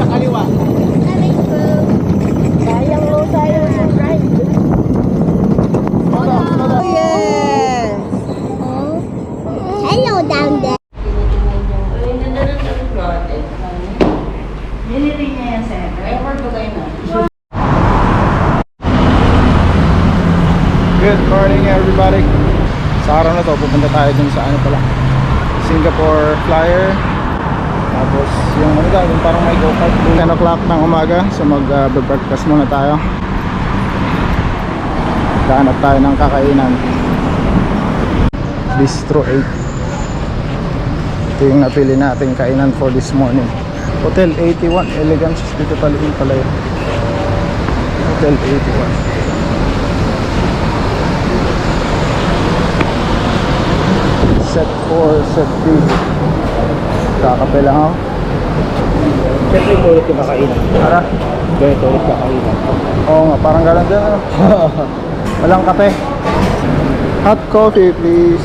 sa kaliwa. Sayang mo, sayang mo, right? Oh, Yes! Hello down there. Good morning everybody. Sa araw na to, pupunta tayo dun sa ano pala. Singapore Flyer. Tapos yung ano daw, yung parang may go-kart. 10 o'clock ng umaga. So mag-breakfast muna tayo. Dahanap tayo ng kakainan. Bistro 8. Ito yung napili nating kainan for this morning. Hotel 81 Elegance Hospitality yun pala yun. Hotel 81. set 4, set 3 kakape lang ako Siyempre ito ulit yung kakainan. para Ganito ulit kakainan. oo nga parang gano'n din ano walang kape hot coffee please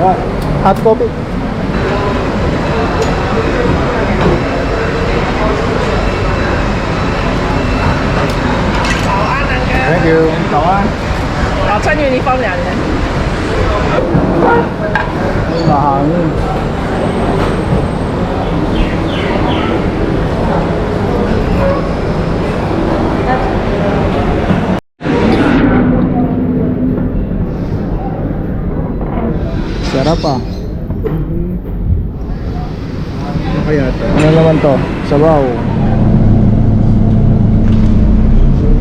Ah, hot coffee thank you kawan 好，穿 uniform 两人。 mahangin Sarap ah ano kaya ito? ano naman to? Sabaw.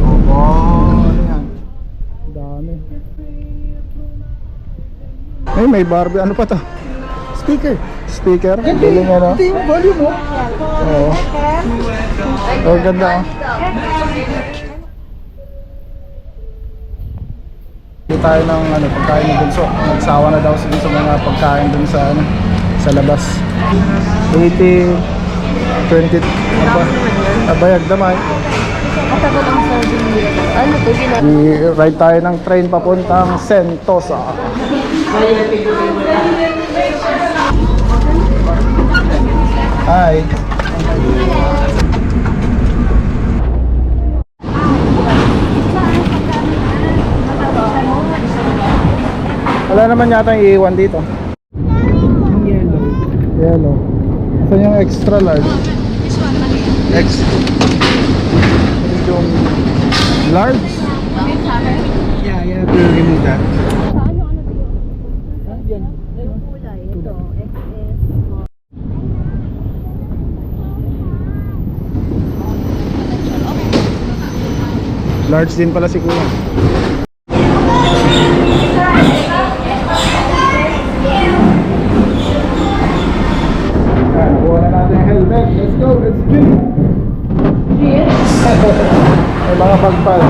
Opo ano yan? Dami. Ay may Barbie. Ano pa to? Speaker. Speaker? Galing ano? Ito yung volume mo. Oo. Oh, ganda. oh. Hindi tayo ng ano, pagkain ni Bunso. Nagsawa na daw sila sa mga pagkain dun sa ano, sa labas. 80 20 ano ba? Abayag damay. Ano to, gina? I-ride tayo ng train papuntang Sentosa. Hi. Wala naman yata yung iiwan dito. Yellow. Yellow. Saan yung extra large? Extra. Yung large? Yeah, yeah. To remove that. Large din pala si kuya. Ayan, nakuha na natin Let's go, let's go. May mga pagpal.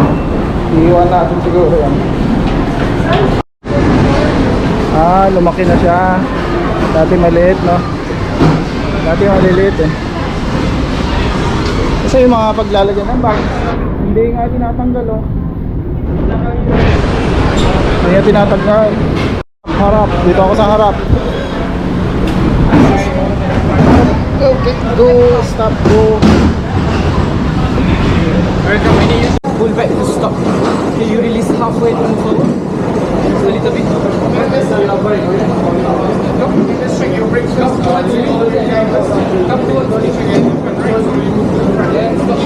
Iiwan natin siguro yan. Ah, lumaki na siya. Dati maliit, no? Dati maliliit eh. Kasi yung mga paglalagyan ng bag, hindi nga tinatanggal oh. Hindi nga tinatanggal. Harap, dito ako sa harap. Okay, go, stop, go. Pull back to stop. Can you release halfway forward? A little bit. Let's check your brakes. Come towards me. Towards me. Yeah, stop.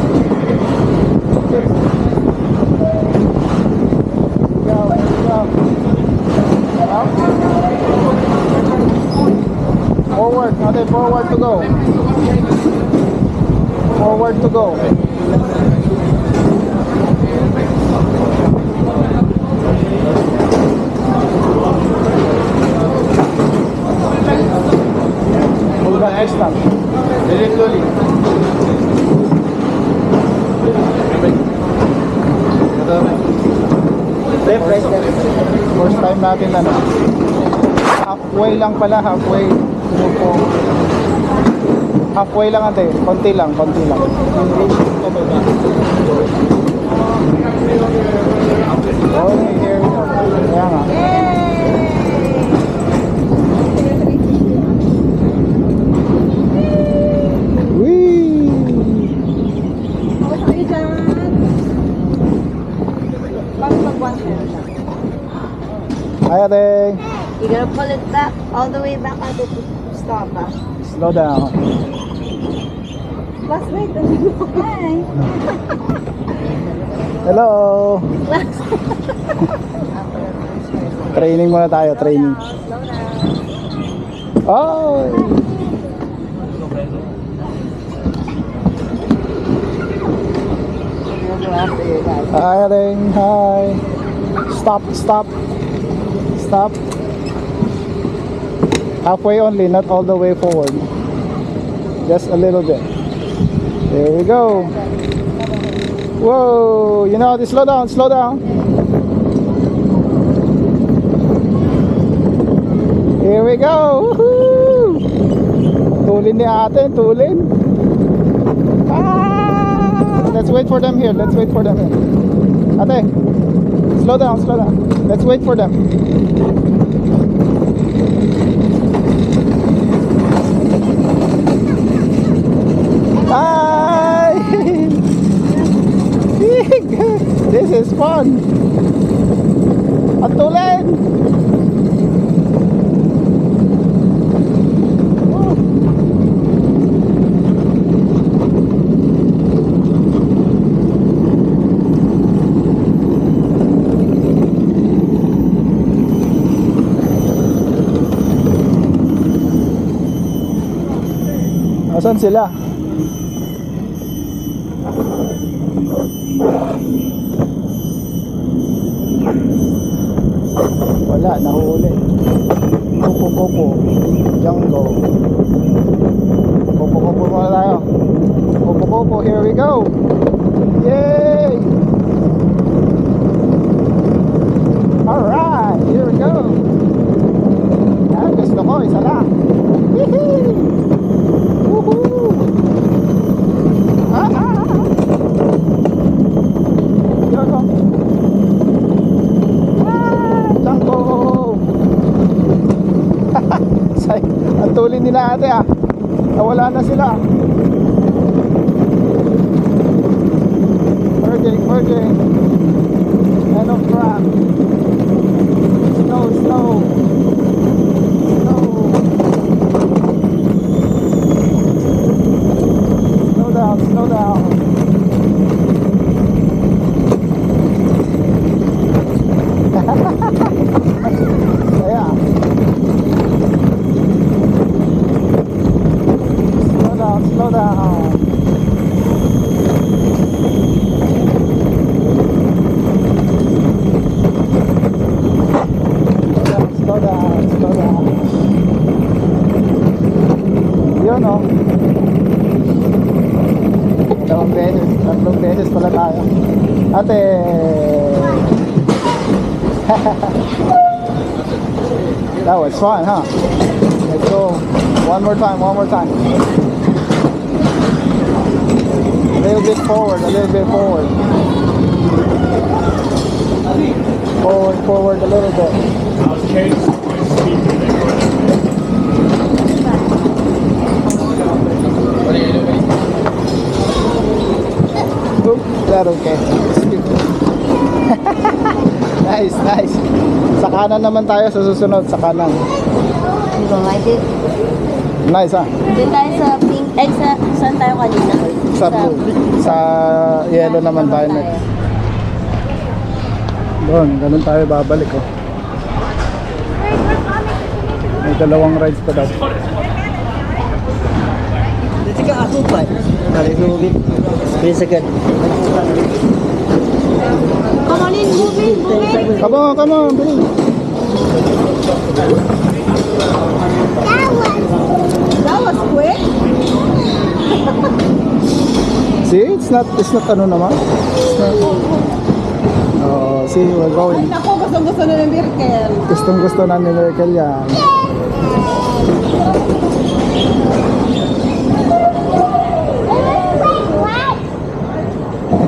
Ikaw, Forward, ate, forward to go. Forward to go. Hold on, extra. Very. First time natin ano. Halfway lang pala, halfway grupo. Halfway lang ate, konti lang, konti lang. Oh, here we go. Kaya nga. Hi, Ate. You're gonna pull it back all the way back at the stop. Ah. Slow down. Plus, wait. Hi. Hello. Training muna tayo, training. Slow down. Oh! Hi, Ring. Hi. Stop, stop. Stop. Halfway only, not all the way forward. Just a little bit. There we go. Whoa! You know slow down, slow down. Here we go! Tulin ni ate, tulin. Ah! Let's wait for them here. Let's wait for them here. Ate, slow down, slow down. Let's wait for them. this is fun. Ang tulin! Asan sila? Wala, nahuli. Kupo, kupo. Jungle. Kupo, kupo muna tayo. Here we go. Yay! Alright, here we go. Yan, gusto ko. Isa lang. Yee! Woohoo! Ah, ah, ah. Yun, oh. Ah, Jungle! Say, nila ate ah. Nawala na sila. Merging, merging. End of track. Slow, slow. That was fun, huh? Let's go. One more time, one more time. A little bit forward, a little bit forward. Forward, forward a little bit. Sa naman tayo sa susunod, sa kanan. Don't like it? Nice, ah. Doon tayo sa pink, ay sa, saan tayo kanina? Sa blue. Sa yellow naman tayo. next. Doon, ganun tayo babalik, oh. May dalawang rides pa daw. Dito ka ako pa. Dari ko big. Bisa kan. Come on in, move in, move in. Come on, come on, bilis. That was quick. See, it's not, it's not ano naman. It's not, oh, see, we're going. Ako, gusto gusto na ng Birkel. Gustong gusto na ni Miracle yan.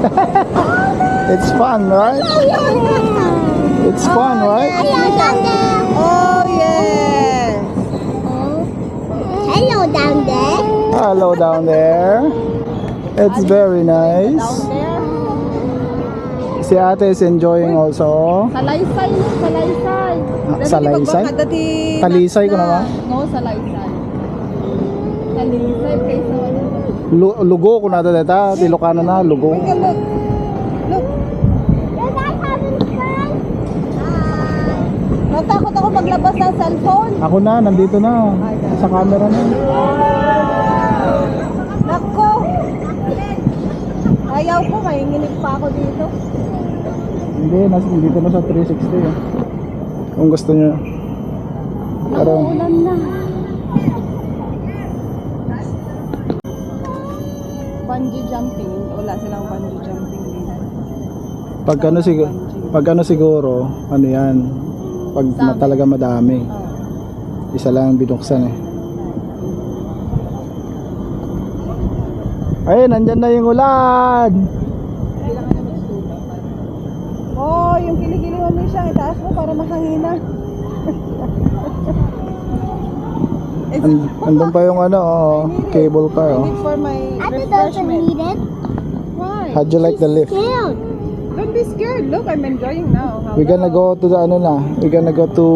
It's fun, right? It's fun, right? Oh, yes. Hello down there. Hello down there. It's very nice. Down there. Si ate is enjoying also. Salaysay salaysay. Ah, salaysay? Talisay ko naman. No, salaysay. Talisay kaysa. Lu- lugo ko na data. Tilokano na, lugo. Look, look. Look. Yes, I haven't fun. Natakot ako maglabas ng cellphone. Ako na, nandito na. Sa camera na. Nako. Ayaw ko, mahinginig pa ako dito. Hindi, nas, dito na sa 360 eh. Kung gusto nyo. Pero, Ulan na. Bungee jumping. Wala silang bungee jumping dito. pag ano, siguro, pag ano siguro, ano yan, pag ma- talaga madami. Oh. Isa lang ang binuksan eh. Ay, nandyan na yung ulan! Oh, yung kilikili mo mo siya, itaas mo para mahangina. And, andun pa yung ano, oh, cable car. I Oh. need for my Ate doesn't refreshment. need it. Why? How'd you like the lift? Scared. Don't be scared. Look, I'm enjoying now. We're gonna go to the ano na, we're gonna go to,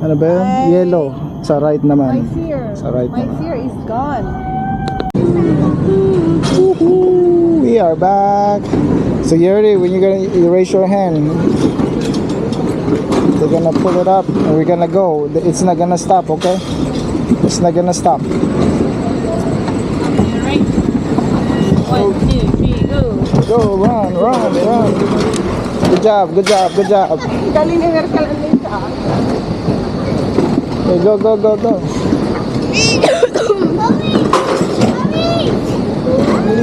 ano ba yun? Ay. Yellow. Sa right My naman. fear. Sa right My naman. fear is gone. Woohoo! We are back. So ready? When you're gonna you raise your hand, they're gonna pull it up and we're gonna go. It's not gonna stop, okay? It's not gonna stop. Go. Run, run, run. Good job, good job, good job. Ni Merkel Alisa. Okay, go, go, go, go.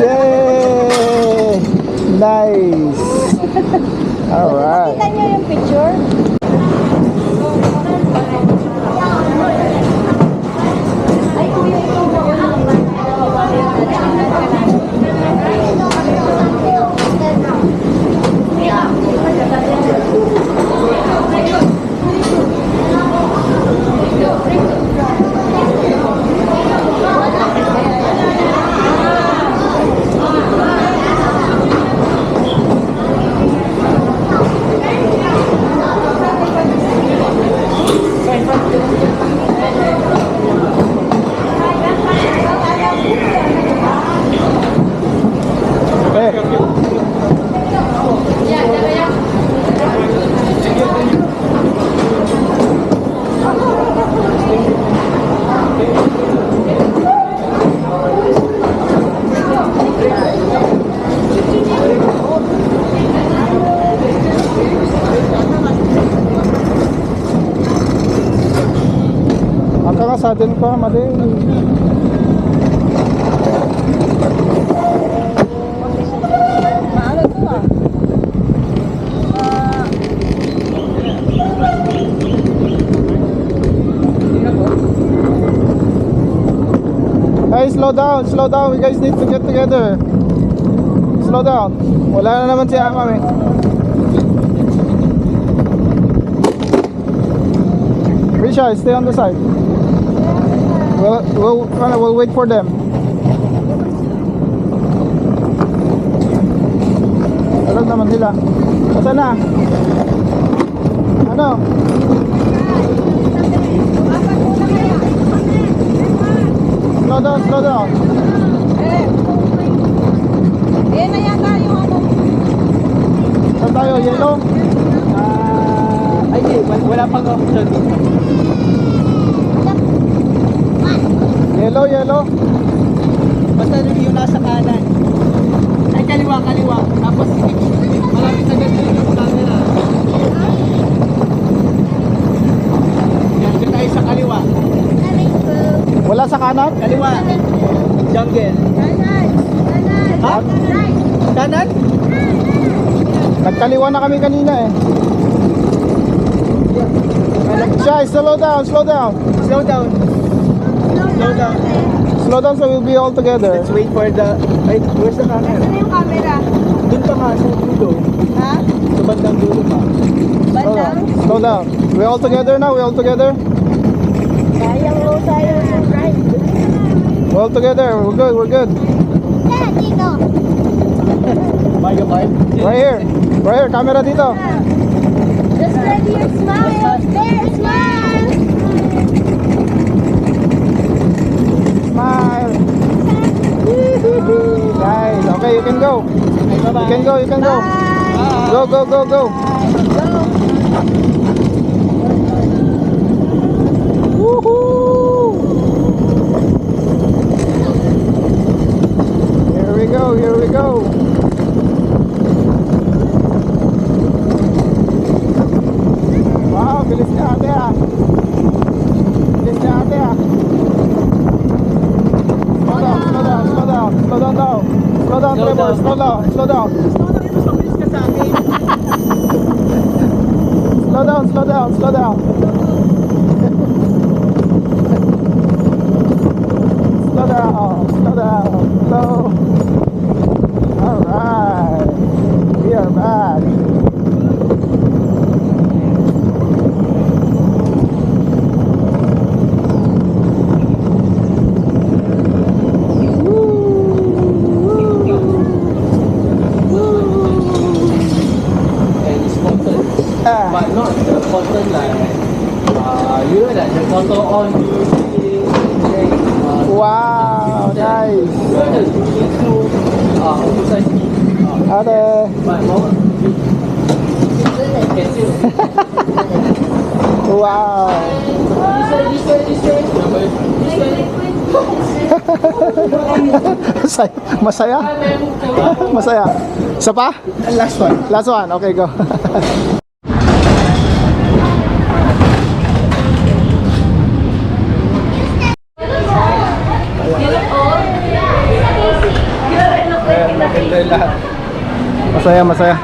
Yay! Nice. All right. Kita niyo yung picture? Hey. Angka nga sa atin pa, mali. Hey, slow down, slow down. You guys need to get together. Slow down. Wala na naman si Amam eh. Risha, stay on the side. We'll, we'll, we'll wait for them. Alam naman nila. Saan na? Ano? Slow down, slow down. eh. Na yung ano. Saan tayo? Yellow? Ah, ay, wala pang option. Yellow, yellow. Basta yung nasa kanan. Ay, kaliwa, kaliwa. Tapos, malapit sa ganito yung camera. Yan, dyan tayo sa kaliwa. Wala sa kanan? Kaliwa. Jungle. Ha? Kanan? Nagkaliwa na kami kanina eh. Shy, slow down, slow down. Slow down. slow down. Slow down so we'll be all together. Let's wait for the... Ay, where's the camera? Nasaan yung camera? Doon pa nga, sa dulo. Ha? Sa bandang dulo pa. Slow down. Slow down. We all together now? We all together? Sayang mo tayo sa ride. We all together. We're good. We're good. Yeah, dito. Right here. Right here. Camera dito. Just ready your smile. There, smile. Philippines. Nice. Okay, you can go. You can go, you can go. Go, go, go, go. Woohoo! Here we go, here we go. Totoo. Wow, nice. Ate. wow. masaya. Masaya. Masaya. Isa pa? Last one. Last one. Okay, go. Masaya, masaya.